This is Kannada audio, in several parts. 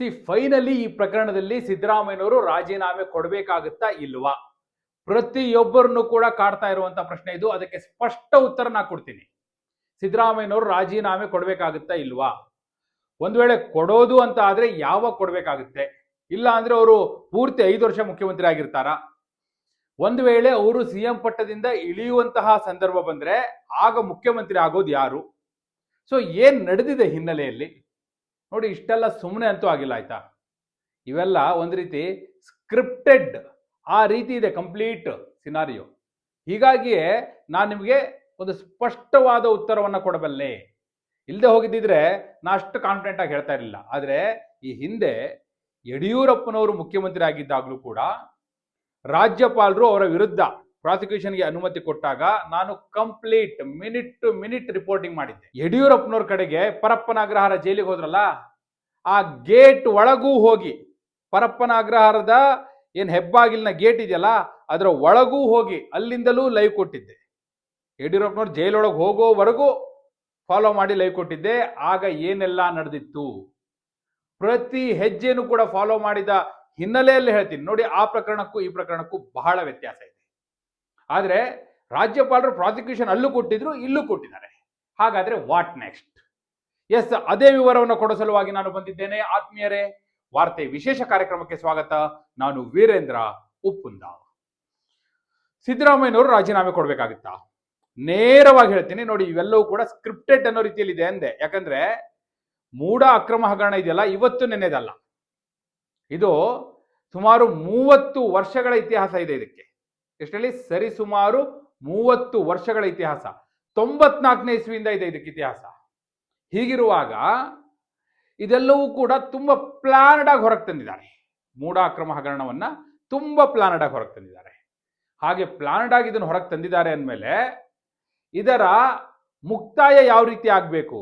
ಸಿ ಫೈನಲಿ ಈ ಪ್ರಕರಣದಲ್ಲಿ ಸಿದ್ದರಾಮಯ್ಯನವರು ರಾಜೀನಾಮೆ ಕೊಡಬೇಕಾಗುತ್ತಾ ಇಲ್ವಾ? ಪ್ರತಿಯೊಬ್ಬರನ್ನು ಕೂಡ ಕಾಡ್ತಾ ಇರುವಂತ ಪ್ರಶ್ನೆ ಇದು. ಅದಕ್ಕೆ ಸ್ಪಷ್ಟ ಉತ್ತರ ನಾ ಕೊಡ್ತೀನಿ. ಸಿದ್ದರಾಮಯ್ಯನವರು ರಾಜೀನಾಮೆ ಕೊಡಬೇಕಾಗುತ್ತಾ ಇಲ್ವಾ? ಒಂದು ವೇಳೆ ಕೊಡೋದು ಅಂತ ಆದ್ರೆ ಯಾವಾಗ ಕೊಡಬೇಕಾಗುತ್ತೆ? ಇಲ್ಲ ಅಂದ್ರೆ ಅವರು ಪೂರ್ತಿ ಐದು ವರ್ಷ ಮುಖ್ಯಮಂತ್ರಿ ಆಗಿರ್ತಾರಾ? ಒಂದು ವೇಳೆ ಅವರು ಸಿಎಂ ಪಟ್ಟದಿಂದ ಇಳಿಯುವಂತಹ ಸಂದರ್ಭ ಬಂದ್ರೆ ಆಗ ಮುಖ್ಯಮಂತ್ರಿ ಆಗೋದು ಯಾರು? ಸೊ ಏನ್ ನಡೆದಿದೆ ಹಿನ್ನೆಲೆಯಲ್ಲಿ? ನೋಡಿ, ಇಷ್ಟೆಲ್ಲ ಸುಮ್ಮನೆ ಅಂತೂ ಆಗಿಲ್ಲ, ಆಯ್ತಾ? ಇವೆಲ್ಲ ಒಂದು ರೀತಿ ಸ್ಕ್ರಿಪ್ಟೆಡ್ ಆ ರೀತಿ ಇದೆ, ಕಂಪ್ಲೀಟ್ ಸಿನಾರಿಯೋ. ಹೀಗಾಗಿಯೇ ನಾನು ನಿಮಗೆ ಒಂದು ಸ್ಪಷ್ಟವಾದ ಉತ್ತರವನ್ನು ಕೊಡಬಲ್ಲೆ. ಇಲ್ಲದೆ ಹೋಗಿದ್ದಿದ್ರೆ ನಾ ಅಷ್ಟು ಕಾನ್ಫಿಡೆಂಟ್ ಆಗಿ ಹೇಳ್ತಾ ಇರಲಿಲ್ಲ. ಆದರೆ ಈ ಹಿಂದೆ ಯಡಿಯೂರಪ್ಪನವರು ಮುಖ್ಯಮಂತ್ರಿ ಆಗಿದ್ದಾಗಲೂ ಕೂಡ ರಾಜ್ಯಪಾಲರು ಅವರ ವಿರುದ್ಧ ಪ್ರಾಸಿಕ್ಯೂಷನ್ಗೆ ಅನುಮತಿ ಕೊಟ್ಟಾಗ ನಾನು complete minute to minute reporting ಮಾಡಿದ್ದೆ. ಯಡಿಯೂರಪ್ಪನವ್ರ ಕಡೆಗೆ ಪರಪ್ಪನ ಅಗ್ರಹಾರ ಜೈಲಿಗೆ ಹೋದ್ರಲ್ಲ, ಆ ಗೇಟ್ ಒಳಗೂ ಹೋಗಿ ಪರಪ್ಪನ ಅಗ್ರಹಾರದ ಏನ್ ಹೆಬ್ಬಾಗಿಲಿನ ಗೇಟ್ ಇದೆಯಲ್ಲ, ಅದರ ಒಳಗೂ ಹೋಗಿ ಅಲ್ಲಿಂದಲೂ ಲೈವ್ ಕೊಟ್ಟಿದ್ದೆ. ಯಡಿಯೂರಪ್ಪನವ್ರು ಜೈಲೊಳಗೆ ಹೋಗೋವರೆಗೂ ಫಾಲೋ ಮಾಡಿ ಲೈವ್ ಕೊಟ್ಟಿದ್ದೆ, ಆಗ ಏನೆಲ್ಲ ನಡೆದಿತ್ತು? ಪ್ರತಿ ಹೆಜ್ಜೆನೂ ಕೂಡ ಫಾಲೋ ಮಾಡಿದ ಹಿನ್ನೆಲೆಯಲ್ಲಿ ಹೇಳ್ತೀನಿ. ನೋಡಿ, ಆ ಪ್ರಕರಣಕ್ಕೂ ಈ ಪ್ರಕರಣಕ್ಕೂ ಬಹಳ ವ್ಯತ್ಯಾಸ ಇದೆ. ಆದರೆ ರಾಜ್ಯಪಾಲರು ಪ್ರಾಸಿಕ್ಯೂಷನ್ ಅಲ್ಲೂ ಕೊಟ್ಟಿದ್ರು, ಇಲ್ಲೂ ಕೊಟ್ಟಿದ್ದಾರೆ. ಹಾಗಾದ್ರೆ ವಾಟ್ ನೆಕ್ಸ್ಟ್ ಎಸ್ ಅದೇ ವಿವರವನ್ನು ಕೊಡೋ ಸಲುವಾಗಿ ನಾನು ಬಂದಿದ್ದೇನೆ. ಆತ್ಮೀಯರೇ, ವಾರ್ತೆ ವಿಶೇಷ ಕಾರ್ಯಕ್ರಮಕ್ಕೆ ಸ್ವಾಗತ. ನಾನು ವೀರೇಂದ್ರ ಉಪ್ಪುಂದ. ಸಿದ್ದರಾಮಯ್ಯನವರು ರಾಜೀನಾಮೆ ಕೊಡಬೇಕಾಗುತ್ತಾ? ನೇರವಾಗಿ ಹೇಳ್ತೀನಿ, ನೋಡಿ, ಇವೆಲ್ಲವೂ ಕೂಡ ಸ್ಕ್ರಿಪ್ಟೆಡ್ ಅನ್ನೋ ರೀತಿಯಲ್ಲಿ ಇದೆ ಅಂದೆ. ಯಾಕಂದ್ರೆ ಮೂಢ ಅಕ್ರಮ ಹಗರಣ ಇದೆಯಲ್ಲ, ಇವತ್ತು ನೆನೆದಲ್ಲ ಇದು ಸುಮಾರು ಮೂವತ್ತು ವರ್ಷಗಳ ಇತಿಹಾಸ ಇದೆ ಇದಕ್ಕೆ. ಎಷ್ಟರಲ್ಲಿ? ಸರಿಸುಮಾರು ಮೂವತ್ತು ವರ್ಷಗಳ ಇತಿಹಾಸ. ತೊಂಬತ್ನಾಲ್ಕನೇ ಇಸ್ವಿಯಿಂದ ಇದೆ ಇದಕ್ಕೆ ಇತಿಹಾಸ. ಹೀಗಿರುವಾಗ ಇದೆಲ್ಲವೂ ಕೂಡ ತುಂಬ ಪ್ಲಾನ್ಡ್ ಆಗಿ ಹೊರಗೆ ತಂದಿದ್ದಾರೆ. ಮೂಢ ಅಕ್ರಮ ಹಗರಣವನ್ನ ತುಂಬ ಪ್ಲಾನ್ಡ್ ಆಗಿ ಹೊರಗೆ ತಂದಿದ್ದಾರೆ. ಹಾಗೆ ಪ್ಲಾನ್ಡ್ ಆಗಿ ಇದನ್ನು ಹೊರಗೆ ತಂದಿದ್ದಾರೆ ಅಂದಮೇಲೆ ಇದರ ಮುಕ್ತಾಯ ಯಾವ ರೀತಿ ಆಗಬೇಕು?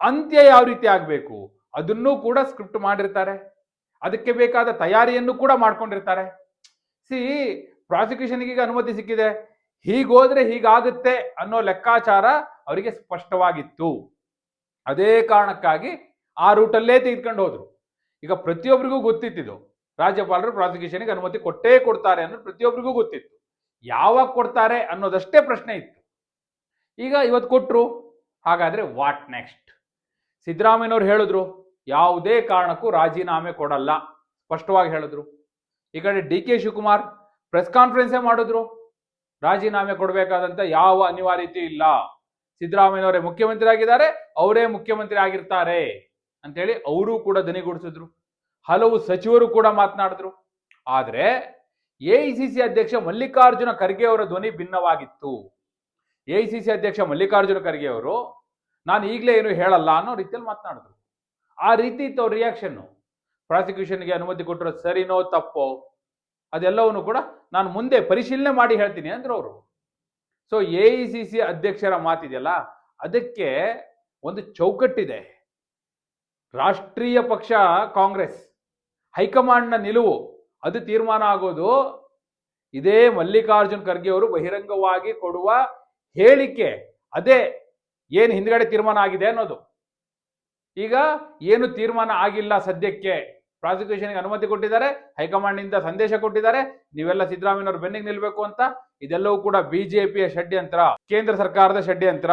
ಅಂತ್ಯ ಯಾವ ರೀತಿ ಆಗಬೇಕು? ಅದನ್ನೂ ಕೂಡ ಸ್ಕ್ರಿಪ್ಟ್ ಮಾಡಿರ್ತಾರೆ. ಅದಕ್ಕೆ ಬೇಕಾದ ತಯಾರಿಯನ್ನು ಕೂಡ ಮಾಡ್ಕೊಂಡಿರ್ತಾರೆ. ಸಿ ಪ್ರಾಸಿಕ್ಯೂಷನ್ಗೆ ಅನುಮತಿ ಸಿಕ್ಕಿದೆ. ಹೀಗೋದ್ರೆ ಹೀಗಾಗುತ್ತೆ ಅನ್ನೋ ಲೆಕ್ಕಾಚಾರ ಅವರಿಗೆ ಸ್ಪಷ್ಟವಾಗಿತ್ತು. ಅದೇ ಕಾರಣಕ್ಕಾಗಿ ಆ ರೂಟಲ್ಲೇ ತೆಗೆದುಕೊಂಡು ಹೋದ್ರು. ಈಗ ಪ್ರತಿಯೊಬ್ಬರಿಗೂ ಗೊತ್ತಿತ್ತಿದು, ರಾಜ್ಯಪಾಲರು ಪ್ರಾಸಿಕ್ಯೂಷನ್ಗೆ ಅನುಮತಿ ಕೊಟ್ಟೇ ಕೊಡ್ತಾರೆ ಅನ್ನೋದು ಪ್ರತಿಯೊಬ್ಬರಿಗೂ ಗೊತ್ತಿತ್ತು. ಯಾವಾಗ ಕೊಡ್ತಾರೆ ಅನ್ನೋದಷ್ಟೇ ಪ್ರಶ್ನೆ ಇತ್ತು. ಈಗ ಇವತ್ತು ಕೊಟ್ಟರು ಹಾಗಾದ್ರೆ ವಾಟ್ ನೆಕ್ಸ್ಟ್? ಸಿದ್ದರಾಮಯ್ಯನವ್ರು ಹೇಳಿದ್ರು, ಯಾವುದೇ ಕಾರಣಕ್ಕೂ ರಾಜೀನಾಮೆ ಕೊಡಲ್ಲ. ಸ್ಪಷ್ಟವಾಗಿ ಹೇಳಿದ್ರು. ಈ ಕಡೆ ಡಿ ಕೆ ಶಿವಕುಮಾರ್ ಪ್ರೆಸ್ ಕಾನ್ಫರೆನ್ಸೇ ಮಾಡಿದ್ರು. ರಾಜೀನಾಮೆ ಕೊಡಬೇಕಾದಂತ ಯಾವ ಅನಿವಾರ್ಯತೆ ಇಲ್ಲ. ಸಿದ್ದರಾಮಯ್ಯನವರೇ ಮುಖ್ಯಮಂತ್ರಿ ಆಗಿದ್ದಾರೆ ಅವರೇ ಮುಖ್ಯಮಂತ್ರಿ ಆಗಿರ್ತಾರೆ ಅಂತೇಳಿ ಅವರು ಕೂಡ ದನಿಗೂಡಿಸಿದ್ರು. ಹಲವು ಸಚಿವರು ಕೂಡ ಮಾತನಾಡಿದ್ರು. ಆದ್ರೆ ಎಐಸಿಸಿ ಅಧ್ಯಕ್ಷ ಮಲ್ಲಿಕಾರ್ಜುನ ಖರ್ಗೆ ಅವರ ಧ್ವನಿ ಭಿನ್ನವಾಗಿತ್ತು. ಎಐಸಿಸಿ ಅಧ್ಯಕ್ಷ ಮಲ್ಲಿಕಾರ್ಜುನ ಖರ್ಗೆ ಅವರು, ನಾನು ಈಗಲೇ ಏನು ಹೇಳಲ್ಲ ಅನ್ನೋ ರೀತಿಯಲ್ಲಿ ಮಾತನಾಡಿದ್ರು. ಆ ರೀತಿ ಇತ್ತು ಅವ್ರ ರಿಯಾಕ್ಷನ್ನು ಪ್ರಾಸಿಕ್ಯೂಷನ್ಗೆ ಅನುಮತಿ ಕೊಟ್ಟರು ಸರಿನೋ ತಪ್ಪೋ? ಅದೆಲ್ಲವನ್ನು ಕೂಡ ನಾನು ಮುಂದೆ ಪರಿಶೀಲನೆ ಮಾಡಿ ಹೇಳ್ತೀನಿ ಅಂದ್ರು ಅವರು. ಸೊ ಎ ಸಿ ಸಿ ಅಧ್ಯಕ್ಷರ ಮಾತಿದೆಯಲ್ಲ ಅದಕ್ಕೆ ಒಂದು ಚೌಕಟ್ಟಿದೆ. ರಾಷ್ಟ್ರೀಯ ಪಕ್ಷ ಕಾಂಗ್ರೆಸ್, ಹೈಕಮಾಂಡ್ನ ನಿಲುವು, ಅದು ತೀರ್ಮಾನ ಆಗೋದು ಇದೇ ಮಲ್ಲಿಕಾರ್ಜುನ್ ಖರ್ಗೆ ಅವರು ಬಹಿರಂಗವಾಗಿ ಕೊಡುವ ಹೇಳಿಕೆ, ಅದೇ ಏನು ಹಿಂದ್ಗಡೆ ತೀರ್ಮಾನ ಆಗಿದೆ ಅನ್ನೋದು. ಈಗ ಏನು ತೀರ್ಮಾನ ಆಗಿಲ್ಲ ಸದ್ಯಕ್ಕೆ ಪ್ರಾಸಿಕ್ಯೂಷನ್ಗೆ ಅನುಮತಿ ಕೊಟ್ಟಿದ್ದಾರೆ, ಹೈಕಮಾಂಡ್ನಿಂದ ಸಂದೇಶ ಕೊಟ್ಟಿದ್ದಾರೆ, ನೀವೆಲ್ಲ ಸಿದ್ದರಾಮಯ್ಯನವರು ಬೆನ್ನಿಗೆ ನಿಲ್ಬೇಕು ಅಂತ. ಇದೆಲ್ಲವೂ ಕೂಡ ಬಿಜೆಪಿಯ ಷಡ್ಯಂತ್ರ, ಕೇಂದ್ರ ಸರ್ಕಾರದ ಷಡ್ಯಂತ್ರ.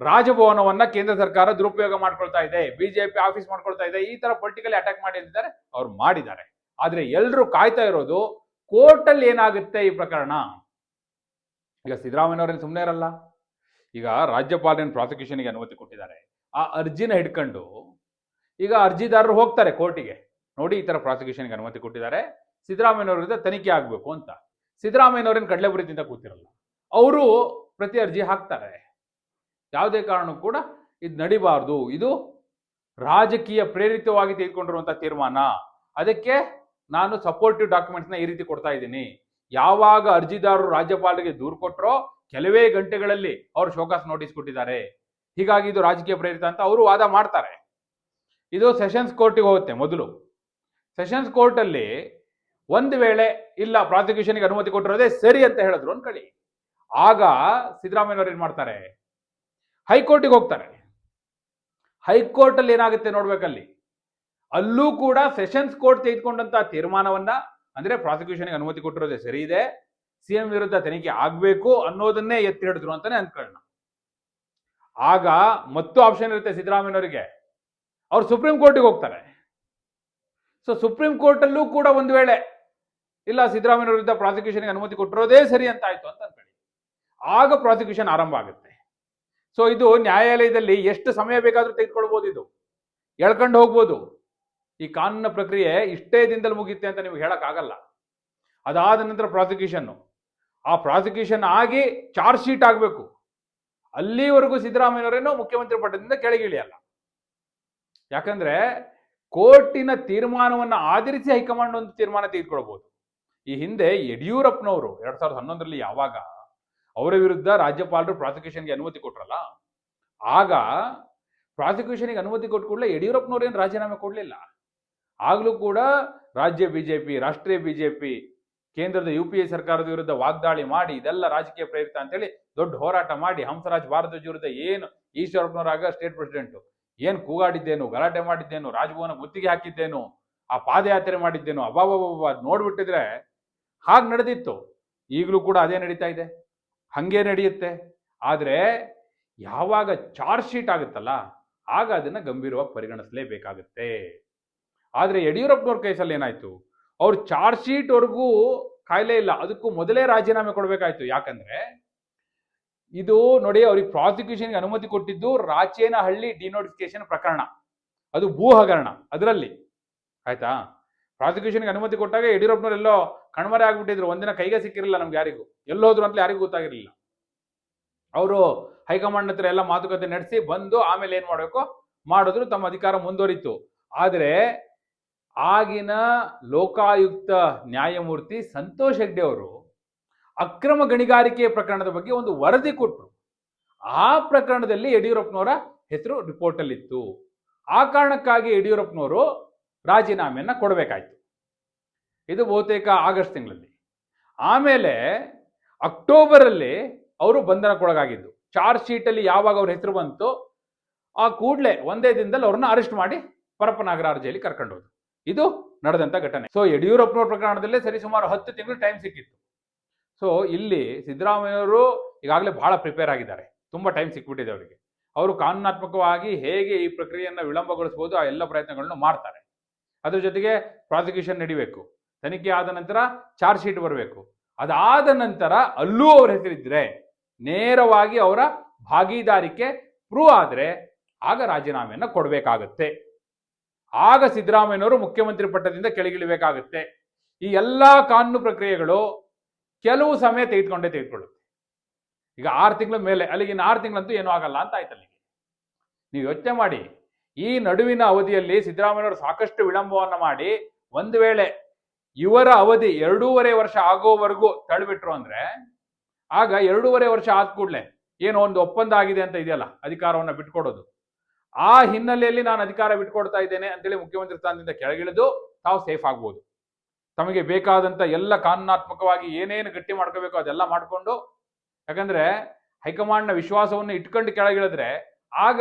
ರಾಜಭವನವನ್ನ ಕೇಂದ್ರ ಸರ್ಕಾರ ದುರುಪಯೋಗ ಮಾಡ್ಕೊಳ್ತಾ ಇದೆ, ಬಿಜೆಪಿ ಆಫೀಸ್ ಮಾಡ್ಕೊಳ್ತಾ ಇದೆ, ಈ ತರ ಪೊಲಿಟಿಕಲಿ ಅಟ್ಯಾಕ್ ಮಾಡಿ ಅಂತಿದ್ದಾರೆ, ಅವ್ರು ಮಾಡಿದ್ದಾರೆ. ಆದ್ರೆ ಎಲ್ರು ಕಾಯ್ತಾ ಇರೋದು ಕೋರ್ಟ್ ಅಲ್ಲಿ ಏನಾಗುತ್ತೆ ಈ ಪ್ರಕರಣ? ಈಗ ಸಿದ್ದರಾಮಯ್ಯವ್ರೇನು ಸುಮ್ಮನೆ ಇರಲ್ಲ? ಈಗ ರಾಜ್ಯಪಾಲರೇನು ಪ್ರಾಸಿಕ್ಯೂಷನ್ಗೆ ಅನುಮತಿ ಕೊಟ್ಟಿದ್ದಾರೆ. ಆ ಅರ್ಜಿನ ಹಿಡ್ಕೊಂಡು ಈಗ ಅರ್ಜಿದಾರರು ಹೋಗ್ತಾರೆ ಕೋರ್ಟಿಗೆ. ನೋಡಿ ಈ ತರ ಪ್ರಾಸಿಕ್ಯೂಷನ್ಗೆ ಅನುಮತಿ ಕೊಟ್ಟಿದ್ದಾರೆ. ಸಿದ್ದರಾಮಯ್ಯನವರಿಂದ ತನಿಖೆ ಆಗಬೇಕು ಅಂತ. ಸಿದ್ದರಾಮಯ್ಯನವರೇನು ಕಡಲೆಪುರಿ ತಿಂತ ಕೂತಿರಲ್ಲ. ಅವರು ಪ್ರತಿ ಅರ್ಜಿ ಹಾಕ್ತಾರೆ. ಯಾವುದೇ ಕಾರಣಕ್ಕೂ ಕೂಡ ಇದು ನಡಿಬಾರ್ದು. ಇದು ರಾಜಕೀಯ ಪ್ರೇರಿತವಾಗಿ ತೆಗೆದುಕೊಂಡಿರುವಂಥ ತೀರ್ಮಾನ. ಅದಕ್ಕೆ ನಾನು ಸಪೋರ್ಟಿವ್ ಡಾಕ್ಯುಮೆಂಟ್ಸ್ನ ಈ ರೀತಿ ಕೊಡ್ತಾ ಇದ್ದೀನಿ. ಯಾವಾಗ ಅರ್ಜಿದಾರರು ರಾಜ್ಯಪಾಲರಿಗೆ ದೂರು ಕೊಟ್ಟರೋ ಕೆಲವೇ ಗಂಟೆಗಳಲ್ಲಿ ಅವರು ಶೋಕಾಸ್ ನೋಟಿಸ್ ಕೊಟ್ಟಿದ್ದಾರೆ. ಹೀಗಾಗಿ ಇದು ರಾಜಕೀಯ ಪ್ರೇರಿತ ಅಂತ ಅವರು ವಾದ ಮಾಡ್ತಾರೆ. ಇದು ಸೆಷನ್ಸ್ ಕೋರ್ಟಿಗೆ ಹೋಗುತ್ತೆ ಮೊದಲು. ಸೆಷನ್ಸ್ ಕೋರ್ಟಲ್ಲಿ ಒಂದು ವೇಳೆ ಇಲ್ಲ, ಪ್ರಾಸಿಕ್ಯೂಷನ್ಗೆ ಅನುಮತಿ ಕೊಟ್ಟಿರೋದೇ ಸರಿ ಅಂತ ಹೇಳಿದ್ರು ಅನ್ಕೊಳ್ಳಿ. ಆಗ ಸಿದ್ದರಾಮಯ್ಯನವ್ರು ಏನ್ ಮಾಡ್ತಾರೆ? ಹೈಕೋರ್ಟಿಗೆ ಹೋಗ್ತಾರೆ. ಹೈಕೋರ್ಟ್ ಅಲ್ಲಿ ಏನಾಗುತ್ತೆ ನೋಡ್ಬೇಕಲ್ಲಿ? ಅಲ್ಲೂ ಕೂಡ ಸೆಷನ್ಸ್ ಕೋರ್ಟ್ ತೆಗೆದುಕೊಂಡಂತ ತೀರ್ಮಾನವನ್ನ, ಅಂದ್ರೆ ಪ್ರಾಸಿಕ್ಯೂಷನ್ಗೆ ಅನುಮತಿ ಕೊಟ್ಟಿರೋದೇ ಸರಿ ಇದೆ, ಸಿಎಂ ವಿರುದ್ಧ ತನಿಖೆ ಆಗ್ಬೇಕು ಅನ್ನೋದನ್ನೇ ಎತ್ತಿ ಹಿಡಿದ್ರು ಅಂತಾನೆ ಅನ್ಕೊಳ್ಳೋಣ. ಆಗ ಮತ್ತು ಆಪ್ಷನ್ ಇರುತ್ತೆ ಸಿದ್ದರಾಮಯ್ಯನವರಿಗೆ. ಅವ್ರು ಸುಪ್ರೀಂ ಕೋರ್ಟಿಗೆ ಹೋಗ್ತಾರೆ. ಸೊ ಸುಪ್ರೀಂ ಕೋರ್ಟಲ್ಲೂ ಕೂಡ ಒಂದು ವೇಳೆ, ಇಲ್ಲ ಸಿದ್ದರಾಮಯ್ಯ ವಿರುದ್ಧ ಪ್ರಾಸಿಕ್ಯೂಷನ್ಗೆ ಅನುಮತಿ ಕೊಟ್ಟಿರೋದೇ ಸರಿ ಅಂತ ಆಯ್ತು ಅಂತ ಅನ್ಕೊಳ್ಳಿ ಆಗ ಪ್ರಾಸಿಕ್ಯೂಷನ್ ಆರಂಭ ಆಗುತ್ತೆ. ಸೊ ಇದು ನ್ಯಾಯಾಲಯದಲ್ಲಿ ಎಷ್ಟು ಸಮಯ ಬೇಕಾದರೂ ತೆಗೆದುಕೊಳ್ಬೋದು ಇದು. ಎಳ್ಕೊಂಡು ಹೋಗ್ಬೋದು. ಈ ಕಾನೂನಿನ ಪ್ರಕ್ರಿಯೆ ಇಷ್ಟೇ ದಿನದಲ್ಲಿ ಮುಗಿಯುತ್ತೆ ಅಂತ ನಿಮ್ಗೆ ಹೇಳಕ್ಕಾಗಲ್ಲ. ಅದಾದ ನಂತರ ಪ್ರಾಸಿಕ್ಯೂಷನ್ ಆ ಪ್ರಾಸಿಕ್ಯೂಷನ್ ಆಗಿ ಚಾರ್ಜ್ ಶೀಟ್ ಆಗಬೇಕು. ಅಲ್ಲಿವರೆಗೂ ಸಿದ್ದರಾಮಯ್ಯನವರೇನೋ ಮುಖ್ಯಮಂತ್ರಿ ಪಟ್ಟದಿಂದ ಕೆಳಗಿಳಿಯಲ್ಲ. ಯಾಕಂದ್ರೆ ಕೋರ್ಟಿನ ತೀರ್ಮಾನವನ್ನ ಆಧರಿಸಿ ಹೈಕಮಾಂಡ್ ಒಂದು ತೀರ್ಮಾನ ತೆಗೆದುಕೊಳ್ಬಹುದು. ಈ ಹಿಂದೆ ಯಡಿಯೂರಪ್ಪನವರು ಎರಡ್ ಸಾವಿರದ ಹನ್ನೊಂದರಲ್ಲಿ ಯಾವಾಗ ಅವರ ವಿರುದ್ಧ ರಾಜ್ಯಪಾಲರು ಪ್ರಾಸಿಕ್ಯೂಷನ್ಗೆ ಅನುಮತಿ ಕೊಟ್ರಲ್ಲ, ಆಗ ಪ್ರಾಸಿಕ್ಯೂಷನ್ಗೆ ಅನುಮತಿ ಕೊಟ್ಟ ಕೂಡಲೇ ಯಡಿಯೂರಪ್ಪನವ್ರು ಏನು ರಾಜೀನಾಮೆ ಕೊಡಲಿಲ್ಲ. ಆಗಲೂ ಕೂಡ ರಾಜ್ಯ ಬಿಜೆಪಿ, ರಾಷ್ಟ್ರೀಯ ಬಿಜೆಪಿ, ಕೇಂದ್ರದ ಯು ಸರ್ಕಾರದ ವಿರುದ್ಧ ವಾಗ್ದಾಳಿ ಮಾಡಿ, ಇದೆಲ್ಲ ರಾಜಕೀಯ ಪ್ರೇರಿತ ಅಂತೇಳಿ ದೊಡ್ಡ ಹೋರಾಟ ಮಾಡಿ, ಹಂಸರಾಜ್ ಭಾರದ್ವಾಜ್ ವಿರುದ್ಧ ಏನು ಈಶ್ವರಪ್ಪನವರಾಗ ಸ್ಟೇಟ್ ಪ್ರೆಸಿಡೆಂಟು ಏನು ಕೂಗಾಡಿದ್ದೇನು, ಗಲಾಟೆ ಮಾಡಿದ್ದೇನು, ರಾಜಭವನ ಮುತ್ತಿಗೆ ಹಾಕಿದ್ದೇನು, ಆ ಪಾದಯಾತ್ರೆ ಮಾಡಿದ್ದೇನು ಅಬಾಬಾಬಾ ನೋಡ್ಬಿಟ್ಟಿದ್ರೆ ಹಾಗೆ ನಡೆದಿತ್ತು. ಈಗಲೂ ಕೂಡ ಅದೇ ನಡೀತಾ ಇದೆ. ಹಂಗೆ ನಡೆಯುತ್ತೆ. ಆದರೆ ಯಾವಾಗ ಚಾರ್ಜ್ ಶೀಟ್ ಆಗುತ್ತಲ್ಲ, ಆಗ ಅದನ್ನ ಗಂಭೀರವಾಗಿ ಪರಿಗಣಿಸಲೇಬೇಕಾಗುತ್ತೆ. ಆದರೆ ಯಡಿಯೂರಪ್ಪನವ್ರ ಕೇಸಲ್ಲಿ ಏನಾಯ್ತು? ಅವ್ರು ಚಾರ್ಜ್ ಶೀಟ್ವರೆಗೂ ಕಾಯಿಲೆ ಇಲ್ಲ. ಅದಕ್ಕೂ ಮೊದಲೇ ರಾಜೀನಾಮೆ ಕೊಡಬೇಕಾಯ್ತು. ಯಾಕಂದ್ರೆ ಇದು ನೋಡಿ ಅವ್ರಿಗೆ ಪ್ರಾಸಿಕ್ಯೂಷನ್ಗೆ ಅನುಮತಿ ಕೊಟ್ಟಿದ್ದು ರಾಚೇನಹಳ್ಳಿ ಡಿನೋಟಿಫಿಕೇಶನ್ ಪ್ರಕರಣ. ಅದು ಭೂ ಹಗರಣ ಅದರಲ್ಲಿ. ಆಯ್ತಾ? ಪ್ರಾಸಿಕ್ಯೂಷನ್ಗೆ ಅನುಮತಿ ಕೊಟ್ಟಾಗ ಯಡಿಯೂರಪ್ಪನವರೆಲ್ಲೋ ಕಣ್ಮರೆ ಆಗ್ಬಿಟ್ಟಿದ್ರು. ಒಂದಿನ ಕೈಗೆ ಸಿಕ್ಕಿರಲಿಲ್ಲ ನಮ್ಗೆ ಯಾರಿಗೂ. ಎಲ್ಲೋದ್ರು ಅಂತ ಯಾರಿಗೂ ಗೊತ್ತಾಗಿರಲಿಲ್ಲ. ಅವರು ಹೈಕಮಾಂಡ್ ಹತ್ರ ಎಲ್ಲ ಮಾತುಕತೆ ನಡೆಸಿ ಬಂದು ಆಮೇಲೆ ಏನ್ ಮಾಡಬೇಕು? ಮಾಡಿದ್ರು, ತಮ್ಮ ಅಧಿಕಾರ ಮುಂದುವರಿತು. ಆದರೆ ಆಗಿನ ಲೋಕಾಯುಕ್ತ ನ್ಯಾಯಮೂರ್ತಿ ಸಂತೋಷ್ ಹೆಗ್ಡೆ ಅವರು ಅಕ್ರಮ ಗಣಿಗಾರಿಕೆ ಪ್ರಕರಣದ ಬಗ್ಗೆ ಒಂದು ವರದಿ ಕೊಟ್ಟರು ಆ ಪ್ರಕರಣದಲ್ಲಿ ಯಡಿಯೂರಪ್ಪನವರ ಹೆಸರು ರಿಪೋರ್ಟ್ ಅಲ್ಲಿ ಇತ್ತು ಆ ಕಾರಣಕ್ಕಾಗಿ ಯಡಿಯೂರಪ್ಪನವರು ರಾಜೀನಾಮೆಯನ್ನ ಕೊಡಬೇಕಾಯ್ತು. ಇದು ಬಹುತೇಕ ಆಗಸ್ಟ್ ತಿಂಗಳಲ್ಲಿ. ಆಮೇಲೆ ಅಕ್ಟೋಬರ್ ಅಲ್ಲಿ ಅವರು ಬಂಧನಕ್ಕೊಳಗಾಗಿದ್ದು. ಚಾರ್ಜ್ ಶೀಟ್ ಅಲ್ಲಿ ಯಾವಾಗ ಅವ್ರ ಹೆಸರು ಬಂತು ಆ ಕೂಡಲೇ ಒಂದೇ ದಿನದಲ್ಲಿ ಅವ್ರನ್ನ ಅರೆಸ್ಟ್ ಮಾಡಿ ಪರಪ್ಪನಾಗರ ಅರ್ಜಿಯಲ್ಲಿ ಕರ್ಕೊಂಡು ಹೋದ್ರು ಇದು ನಡೆದಂತ ಘಟನೆ. ಸೊ ಯಡಿಯೂರಪ್ಪನವ್ರ ಪ್ರಕರಣದಲ್ಲೇ ಸರಿ ಸುಮಾರು ಹತ್ತು ತಿಂಗಳು ಟೈಮ್ ಸಿಕ್ಕಿತ್ತು. ಸೊ ಇಲ್ಲಿ ಸಿದ್ದರಾಮಯ್ಯವರು ಈಗಾಗಲೇ ಬಹಳ ಪ್ರಿಪೇರ್ ಆಗಿದ್ದಾರೆ. ತುಂಬ ಟೈಮ್ ಸಿಕ್ಬಿಟ್ಟಿದೆ ಅವರಿಗೆ. ಅವರು ಕಾನೂನಾತ್ಮಕವಾಗಿ ಹೇಗೆ ಈ ಪ್ರಕ್ರಿಯೆಯನ್ನು ವಿಳಂಬಗೊಳಿಸಬಹುದು ಆ ಎಲ್ಲ ಪ್ರಯತ್ನಗಳನ್ನು ಮಾಡ್ತಾರೆ. ಅದ್ರ ಜೊತೆಗೆ ಪ್ರಾಸಿಕ್ಯೂಷನ್ ನಡಿಬೇಕು. ತನಿಖೆ ಆದ ನಂತರ ಚಾರ್ಜ್ ಶೀಟ್ ಬರಬೇಕು. ಅದಾದ ನಂತರ ಅಲ್ಲೂ ಅವ್ರ ಹೆಸರಿದ್ರೆ ನೇರವಾಗಿ ಅವರ ಭಾಗಿದಾರಿಕೆ ಪ್ರೂವ್ ಆದ್ರೆ ಆಗ ರಾಜೀನಾಮೆಯನ್ನು ಕೊಡಬೇಕಾಗತ್ತೆ. ಆಗ ಸಿದ್ದರಾಮಯ್ಯನವರು ಮುಖ್ಯಮಂತ್ರಿ ಪಟ್ಟದಿಂದ ಕೆಳಗಿಳಿಬೇಕಾಗತ್ತೆ. ಈ ಎಲ್ಲಾ ಕಾನೂನು ಪ್ರಕ್ರಿಯೆಗಳು ಕೆಲವು ಸಮಯ ತೆಗೆದುಕೊಂಡೇ ತೆಗೆದುಕೊಳ್ಳುತ್ತೆ. ಈಗ ಆರು ತಿಂಗಳ ಮೇಲೆ, ಅಲ್ಲಿಗೆ ಇನ್ನು ಆರು ತಿಂಗಳಂತೂ ಏನೂ ಆಗಲ್ಲ ಅಂತ ಆಯ್ತು ಅಲ್ಲಿಗೆ. ನೀವು ಯೋಚನೆ ಮಾಡಿ, ಈ ನಡುವಿನ ಅವಧಿಯಲ್ಲಿ ಸಿದ್ದರಾಮಯ್ಯವರು ಸಾಕಷ್ಟು ವಿಳಂಬವನ್ನು ಮಾಡಿ, ಒಂದು ವೇಳೆ ಇವರ ಅವಧಿ ಎರಡೂವರೆ ವರ್ಷ ಆಗೋವರೆಗೂ ತಳ್ಳಿಬಿಟ್ರು ಅಂದ್ರೆ, ಆಗ ಎರಡೂವರೆ ವರ್ಷ ಆದ ಕೂಡಲೇ ಏನೋ ಒಂದು ಒಪ್ಪಂದ ಆಗಿದೆ ಅಂತ ಇದೆಯಲ್ಲ, ಅಧಿಕಾರವನ್ನು ಬಿಟ್ಕೊಡೋದು. ಆ ಹಿನ್ನೆಲೆಯಲ್ಲಿ ನಾನು ಅಧಿಕಾರ ಬಿಟ್ಕೊಡ್ತಾ ಇದ್ದೇನೆ ಅಂತೇಳಿ ಮುಖ್ಯಮಂತ್ರಿ ಸ್ಥಾನದಿಂದ ಕೆಳಗಿಳಿದು ತಾವು ಸೇಫ್ ಆಗ್ಬೋದು. ತಮಗೆ ಬೇಕಾದಂಥ ಎಲ್ಲ ಕಾನೂನಾತ್ಮಕವಾಗಿ ಏನೇನು ಗಟ್ಟಿ ಮಾಡ್ಕೋಬೇಕು ಅದೆಲ್ಲ ಮಾಡಿಕೊಂಡು, ಯಾಕಂದ್ರೆ ಹೈಕಮಾಂಡ್ನ ವಿಶ್ವಾಸವನ್ನು ಇಟ್ಕೊಂಡು ಕೆಳಗಿಳಿದ್ರೆ ಆಗ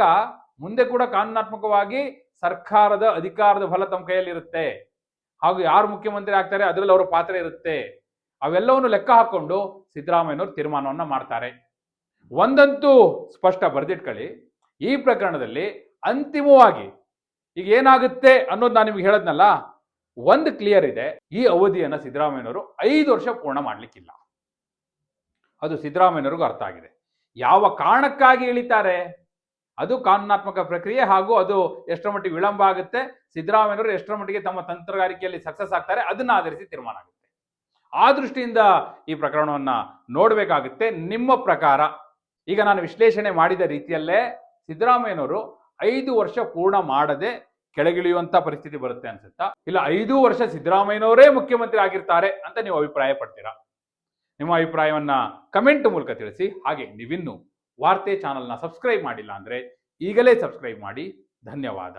ಮುಂದೆ ಕೂಡ ಕಾನೂನಾತ್ಮಕವಾಗಿ ಸರ್ಕಾರದ ಅಧಿಕಾರದ ಫಲ ತಮ್ಮ ಕೈಯಲ್ಲಿರುತ್ತೆ. ಹಾಗೂ ಯಾರು ಮುಖ್ಯಮಂತ್ರಿ ಆಗ್ತಾರೆ ಅದರಲ್ಲಿ ಅವರ ಪಾತ್ರ ಇರುತ್ತೆ. ಅವೆಲ್ಲವನ್ನು ಲೆಕ್ಕ ಹಾಕೊಂಡು ಸಿದ್ದರಾಮಯ್ಯನವರು ತೀರ್ಮಾನವನ್ನು ಮಾಡ್ತಾರೆ. ಒಂದಂತೂ ಸ್ಪಷ್ಟ ಬರೆದಿಟ್ಕೊಳ್ಳಿ. ಈ ಪ್ರಕರಣದಲ್ಲಿ ಅಂತಿಮವಾಗಿ ಈಗ ಏನಾಗುತ್ತೆ ಅನ್ನೋದು ನಾನು ನಿಮ್ಗೆ ಹೇಳದ್ನಲ್ಲ ಒಂದು ಕ್ಲಿಯರ್ ಇದೆ, ಈ ಅವಧಿಯನ್ನ ಸಿದ್ದರಾಮಯ್ಯನವರು ಐದು ವರ್ಷ ಪೂರ್ಣ ಮಾಡ್ಲಿಕ್ಕಿಲ್ಲ. ಅದು ಸಿದ್ದರಾಮಯ್ಯನವ್ರಿಗೂ ಅರ್ಥ ಆಗಿದೆ. ಯಾವ ಕಾರಣಕ್ಕಾಗಿ ಇಳಿತಾರೆ? ಅದು ಕಾನೂನಾತ್ಮಕ ಪ್ರಕ್ರಿಯೆ ಹಾಗೂ ಅದು ಎಷ್ಟರ ಮಟ್ಟಿಗೆ ವಿಳಂಬ ಆಗುತ್ತೆ, ಸಿದ್ದರಾಮಯ್ಯನವರು ಎಷ್ಟರ ಮಟ್ಟಿಗೆ ತಮ್ಮ ತಂತ್ರಗಾರಿಕೆಯಲ್ಲಿ ಸಕ್ಸಸ್ ಆಗ್ತಾರೆ, ಅದನ್ನ ಆಧರಿಸಿ ತೀರ್ಮಾನ ಆಗುತ್ತೆ. ಆ ದೃಷ್ಟಿಯಿಂದ ಈ ಪ್ರಕರಣವನ್ನ ನೋಡಬೇಕಾಗುತ್ತೆ. ನಿಮ್ಮ ಪ್ರಕಾರ, ಈಗ ನಾನು ವಿಶ್ಲೇಷಣೆ ಮಾಡಿದ ರೀತಿಯಲ್ಲೇ ಸಿದ್ದರಾಮಯ್ಯನವರು ಐದು ವರ್ಷ ಪೂರ್ಣ ಮಾಡದೆ ಕೆಳಗಿಳಿಯುವಂತ ಪರಿಸ್ಥಿತಿ ಬರುತ್ತೆ ಅನ್ಸುತ್ತಾ? ಇಲ್ಲ, ಐದು ವರ್ಷ ಸಿದ್ದರಾಮಯ್ಯನವರೇ ಮುಖ್ಯಮಂತ್ರಿ ಆಗಿರ್ತಾರೆ ಅಂತ ನೀವು ಅಭಿಪ್ರಾಯ ಪಡ್ತೀರಾ? ನಿಮ್ಮ ಅಭಿಪ್ರಾಯವನ್ನ ಕಮೆಂಟ್ ಮೂಲಕ ತಿಳಿಸಿ. ಹಾಗೆ ನೀವಿನ್ನು ವಾರ್ತೆ ಚಾನಲ್ನ ಸಬ್ಸ್ಕ್ರೈಬ್ ಮಾಡಿಲ್ಲ ಅಂದ್ರೆ ಈಗಲೇ ಸಬ್ಸ್ಕ್ರೈಬ್ ಮಾಡಿ. ಧನ್ಯವಾದ.